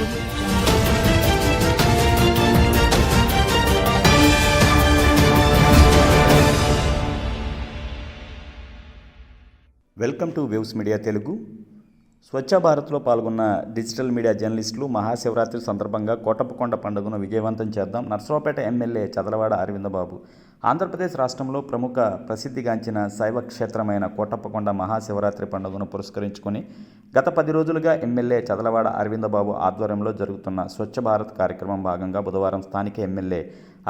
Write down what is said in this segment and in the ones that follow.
Welcome to waves media Telugu. స్వచ్ఛ భారత్లో పాల్గొన్న digital media జర్నలిస్టులు మహాశివరాత్రి సందర్భంగా కోటప్పకొండ పండుగను విజయవంతం చేద్దాం. నర్సరావుపేట ఎమ్మెల్యే చదలవాడ అరవిందబాబు. ఆంధ్రప్రదేశ్ రాష్ట్రంలో ప్రముఖ ప్రసిద్ధిగాంచిన శైవ క్షేత్రమైన కోటప్పకొండ మహాశివరాత్రి పండుగను పురస్కరించుకొని గత పది రోజులుగా ఎమ్మెల్యే చదలవాడ అరవిందబాబు ఆధ్వర్యంలో జరుగుతున్న స్వచ్ఛ భారత్ కార్యక్రమం భాగంగా బుధవారం స్థానిక ఎమ్మెల్యే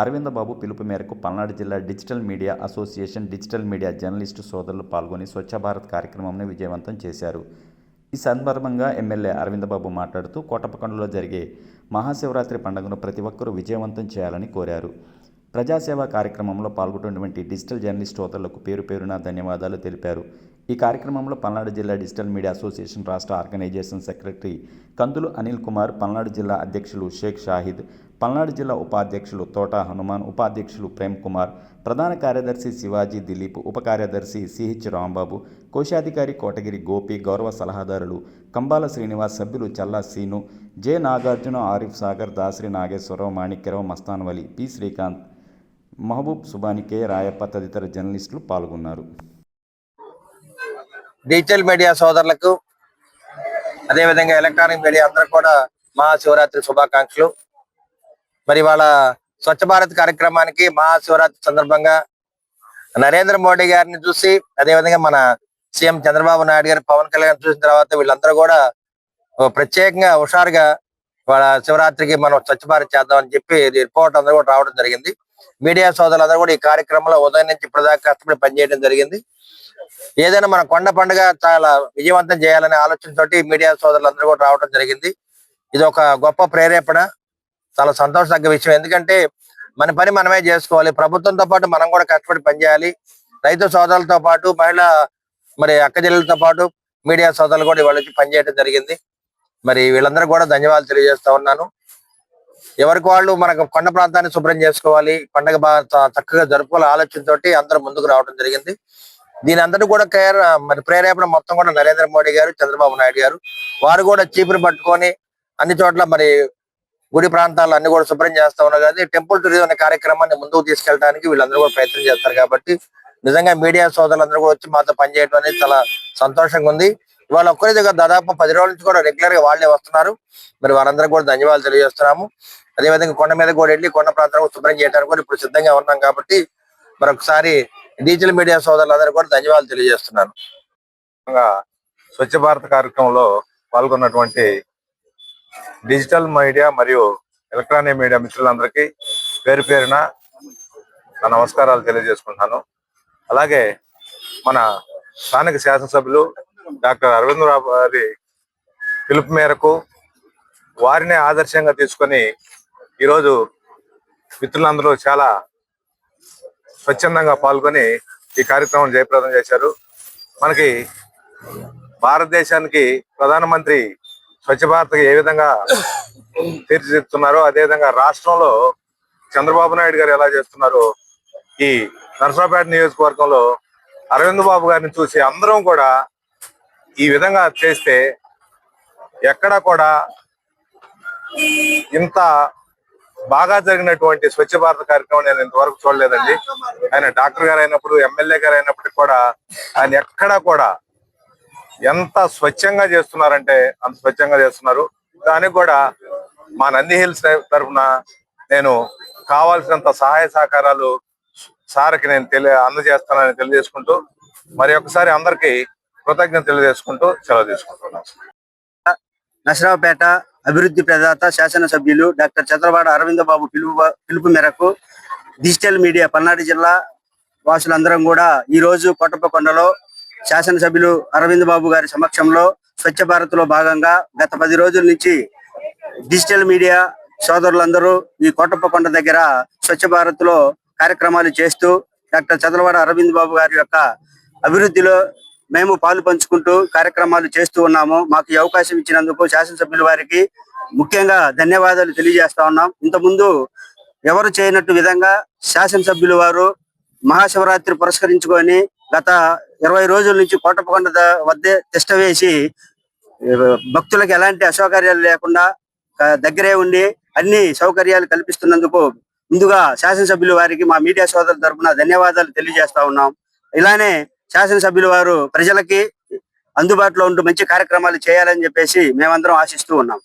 అరవిందబాబు పిలుపు మేరకు పల్నాడు జిల్లా digital media association digital media journalist సోదరులు పాల్గొని స్వచ్ఛ భారత్ కార్యక్రమంను విజయవంతం చేశారు. ఈ సందర్భంగా ఎమ్మెల్యే అరవిందబాబు మాట్లాడుతూ కోటప్పకొండలో జరిగే మహాశివరాత్రి పండుగను ప్రతి ఒక్కరూ విజయవంతం చేయాలని కోరారు. ప్రజాసేవ కార్యక్రమంలో పాల్గొన్నటువంటి డిజిటల్ జర్నలిస్ట్ శ్రోతలకు పేరు పేరున ధన్యవాదాలు తెలిపారు. ఈ కార్యక్రమంలో పల్నాడు జిల్లా డిజిటల్ మీడియా అసోసియేషన్ రాష్ట్ర ఆర్గనైజేషన్ సెక్రటరీ కందులు అనిల్ కుమార్ పల్నాడు జిల్లా అధ్యక్షులు షేక్ షాహిద్ పల్నాడు జిల్లా ఉపాధ్యక్షులు తోట హనుమాన్ ఉపాధ్యక్షులు ప్రేమ్ కుమార్ ప్రధాన కార్యదర్శి శివాజీ దిలీప్ ఉప కార్యదర్శి సిహెచ్ రాంబాబు కోశాధికారి కోటగిరి గోపి గౌరవ సలహాదారులు కంబాల శ్రీనివాస్ సభ్యులు Challa Seenu J Nagarjuna Arif Sagar Dasari Nageswararao Manikyarao Mastanvali P Srikanth Mahaboob Subhani K. Rayappa తదితర జర్నలిస్టులు పాల్గొన్నారు. డిజిటల్ మీడియా సోదరులకు అదేవిధంగా ఎలక్ట్రానిక్ మీడియా అందరూ కూడా మహాశివరాత్రి శుభాకాంక్షలు. మరి వాళ్ళ స్వచ్ఛ భారత్ కార్యక్రమానికి మహాశివరాత్రి సందర్భంగా నరేంద్ర మోడీ గారిని చూసి అదేవిధంగా మన సీఎం చంద్రబాబు నాయుడు గారు పవన్ కళ్యాణ్ చూసిన తర్వాత వీళ్ళందరూ కూడా ప్రత్యేకంగా హుషారుగా వాళ్ళ శివరాత్రికి మనం స్వచ్ఛ భారత్ చేద్దామని చెప్పి రిపోర్ట్ అందరూ కూడా రావడం జరిగింది. మీడియా సోదరులందరూ కూడా ఈ కార్యక్రమంలో ఉదయం నుంచి ఇప్పటిదాకా కష్టపడి పనిచేయడం జరిగింది. ఏదైనా మన కొండ పండుగ చాలా విజయవంతం చేయాలనే ఆలోచనతోటి మీడియా సోదరులందరూ కూడా రావడం జరిగింది. ఇది ఒక గొప్ప ప్రేరేపణ చాలా సంతోషదగ్గ విషయం. ఎందుకంటే మన పని మనమే చేసుకోవాలి. ప్రభుత్వంతో పాటు మనం కూడా కష్టపడి పనిచేయాలి. రైతు సోదరులతో పాటు మహిళా మరి అక్కజల్లులతో పాటు మీడియా సోదరులు కూడా ఇవాళ వచ్చి పనిచేయడం జరిగింది. మరి వీళ్ళందరూ కూడా ధన్యవాదాలు తెలియజేస్తా ఉన్నాను. ఎవరికి వాళ్ళు మనకు కొండ ప్రాంతాన్ని శుభ్రం చేసుకోవాలి పండగ బాగా చక్కగా జరుపుకోవాలి ఆలోచనతో అందరూ ముందుకు రావడం జరిగింది. దీని అందరూ కూడా కేర్ మరి ప్రేరేపణ మొత్తం కూడా నరేంద్ర మోడీ గారు చంద్రబాబు నాయుడు గారు. వారు కూడా చీపురు పట్టుకొని అన్ని చోట్ల మరి గుడి ప్రాంతాలు అన్ని కూడా శుభ్రం చేస్తా ఉన్నారు. కానీ టెంపుల్ టూరిజం అనే కార్యక్రమాన్ని ముందుకు తీసుకెళ్ళడానికి వీళ్ళందరూ కూడా ప్రయత్నం చేస్తారు కాబట్టి నిజంగా మీడియా సోదరులందరూ కూడా వచ్చి మాతో పనిచేయడం అనేది చాలా సంతోషంగా ఉంది. వాళ్ళు ఒక్కరి దగ్గర దాదాపు పది రోజుల నుంచి కూడా రెగ్యులర్గా వాళ్ళే వస్తున్నారు. మరి వారందరూ కూడా ధన్యవాదాలు తెలియజేస్తున్నాము. అదేవిధంగా కొండ మీద కూడా వెళ్ళి కొండ ప్రాంతం శుభ్రం చేయడానికి కూడా ఇప్పుడు సిద్ధంగా ఉన్నాం కాబట్టి మరొకసారి డిజిటల్ మీడియా సోదరులందరూ కూడా ధన్యవాదాలు తెలియజేస్తున్నాను. స్వచ్ఛ భారత్ కార్యక్రమంలో పాల్గొన్నటువంటి డిజిటల్ మీడియా మరియు ఎలక్ట్రానిక్ మీడియా మిత్రులందరికీ పేరు పేరున నా నమస్కారాలు తెలియజేసుకుంటున్నాను. అలాగే మన స్థానిక శాసనసభ్యులు డాక్టర్ అరవింద్ రావు గారి పిలుపు మేరకు వారిని ఆదర్శంగా తీసుకొని ఈరోజు మిత్రులందరూ చాలా స్వచ్ఛందంగా పాల్గొని ఈ కార్యక్రమం జయప్రదం చేశారు. మనకి భారతదేశానికి ప్రధానమంత్రి స్వచ్ఛ భారత్ ఏ విధంగా తీర్చిదిద్దుతున్నారో అదేవిధంగా రాష్ట్రంలో చంద్రబాబు నాయుడు గారు ఎలా చేస్తున్నారో ఈ నరసరావుపేట నియోజకవర్గంలో అరవింద్ బాబు గారిని చూసి అందరం కూడా ఈ విధంగా చేస్తే ఎక్కడ కూడా ఇంత బాగా జరిగినటువంటి స్వచ్ఛ భారత్ కార్యక్రమం నేను ఇంతవరకు చూడలేదండి. ఆయన డాక్టర్ గారు అయినప్పుడు ఎమ్మెల్యే గారు అయినప్పటికీ కూడా ఆయన ఎక్కడా కూడా ఎంత స్వచ్ఛంగా చేస్తున్నారంటే అంత స్వచ్ఛంగా చేస్తున్నారు. దానికి కూడా మా నంది హిల్స్ తరఫున నేను కావాల్సినంత సహాయ సహకారాలు సార్కి నేను తెలియ అందజేస్తానని తెలియజేసుకుంటూ మరి ఒకసారి అందరికీ కృతజ్ఞత తెలియజేసుకుంటూ సెలవు తీసుకుంటున్నాం. నసరావుపేట అభివృద్ధి ప్రదాత శాసనసభ్యులు డాక్టర్ చంద్రబాడ అరవింద బాబు పిలుపు పిలుపు మేరకు డిజిటల్ మీడియా పల్నాడు జిల్లా వాసులందరం కూడా ఈ రోజు కొట్టపకొండలో శాసనసభ్యులు అరవింద్ బాబు గారి సమక్షంలో స్వచ్ఛ భారత్లో భాగంగా గత పది రోజుల నుంచి డిజిటల్ మీడియా సోదరులందరూ ఈ కోటప్పకొండ దగ్గర స్వచ్ఛ భారత్లో కార్యక్రమాలు చేస్తూ డాక్టర్ చంద్రవాడ అరవింద్ బాబు గారి యొక్క అభివృద్ధిలో మేము పాలు పంచుకుంటూ కార్యక్రమాలు చేస్తూ ఉన్నాము. మాకు ఈ అవకాశం ఇచ్చినందుకు శాసనసభ్యుల వారికి ముఖ్యంగా ధన్యవాదాలు తెలియజేస్తా ఉన్నాం. ఇంతకుముందు ఎవరు చేయనట్టు విధంగా శాసనసభ్యులు వారు మహాశివరాత్రి పురస్కరించుకొని గత ఇరవై రోజుల నుంచి కోటప్పకొండ ద- వద్దే తిష్ట వేసి భక్తులకు ఎలాంటి అసౌకర్యాలు లేకుండా దగ్గరే ఉండి అన్ని సౌకర్యాలు కల్పిస్తున్నందుకు ముందుగా శాసనసభ్యులు వారికి మా మీడియా సోదరుల తరపున ధన్యవాదాలు తెలియజేస్తా ఉన్నాం. ఇలానే శాసనసభ్యులు వారు ప్రజలకి అందుబాటులో ఉంటూ మంచి కార్యక్రమాలు చేయాలని చెప్పేసి మేమందరం ఆశిస్తూ ఉన్నాం.